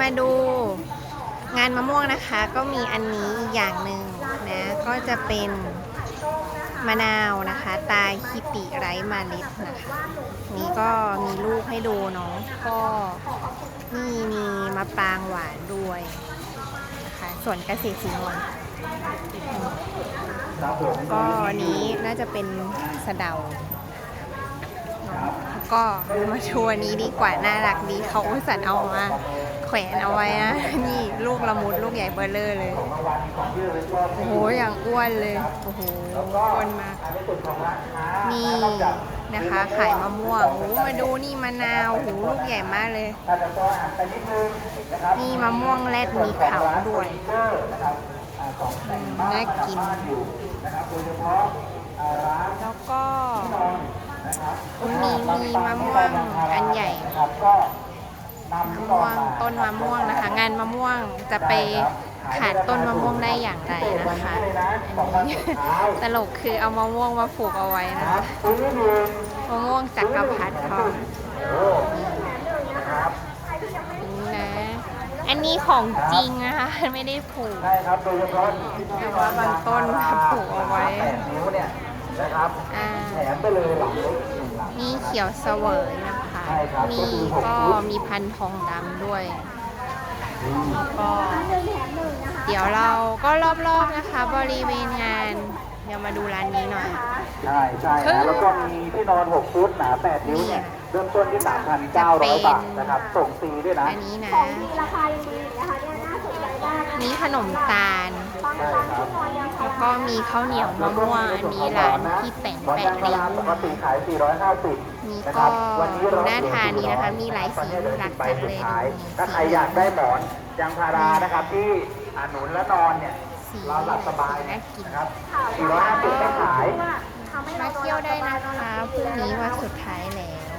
มาดู งานมะม่วงนะคะ ก็มีอันนี้อีกอย่างหนึ่งนะ ก็จะเป็นมะนาวนะคะ ตาคิปิไร้เมาลิดนะคะ นี่ก็มีลูกให้ดูเนาะก็นี่มีมะปรางหวานด้วยนะคะส่วนเกษตรสีนวลก็อันนี้น่าจะเป็นสะเดาแล้ว ก็มาชัวร์นี้ดีกว่าน่ารักดีเขาอุตส่าห์เอามาแขวนเอาไว้นะนี่ลูกละมุดลูกใหญ่เบอร์เลอร์เลยโอ้โหอย่างอ้วนเลยโอ้โหอ้วนมากนี่นะคะขายมะม่วงโอ้มาดูนี่มะนาวโอ้โหลูกใหญ่มากเลย นี่มะม่วงแรดมีเขาด้วยน่ากินแล้วก็ มีมีมะม่วงอันใหญ่มะม่วงต้นมะม่วงนะคะ งานมะม่วงจะไปขาดต้นมะม่วงได้อย่างไรนะคะอันนี้ตลกคือเอามะม่วงมาผูกเอาไว้นะคะมะม่วงจักรพรรดิเขานี่นะอันนี้ของจริงนะคะไม่ได้ผูกใช่ครับโดยเฉพาะแต่ว่าบางต้นผูกเอาไว้แปด นิ้วเนี่ยนะครับ อ่า แถมไปเลยหลังเล็กหนึ่งหลังนี่เขียวเสวยนะคะใช่ครับมีก็มีพันธุ์ทองดำด้วยก็ เดี๋ยวเราก็รอบๆนะคะ บริเวณงานเดี๋ยวมาดูร้านนี้หน่อย ใช่ใช่นะแล้วก็มีที่นอน 6 ฟุตหนา 8 นิ้วเนี่ยเริ่มต้นที่ 3,900 บาทนะครับ ส่งฟรีด้วยนะอันนี้นะ ของดีราคายังดีนะคะเนี่ยน่าสนใจมากนี่ขนมตาลบางครั้งที่นอนยังแล้วก็มีข้าวเหนียวมะม่วงอันนี้ร้านที่แปะวันแปะยางพาริ้ราวปกติขาย 450นี่นะคก็รับวันนี้เราหน้าทานนี้นะคะ มีหลายสีตอนนี้เหลือรัก10ใบจังสุเลดยท้ายดูถ้าใครอยากได้หมอนยางพารานะครับที่อ่าหนุนและนอนเนี่ย สีเราหลับสบายน่ากินนะครับ450ไม่ขายทำให้มาเราเที่ยวได้นะคะพรุ่งนี้วันสุดท้ายแล้ว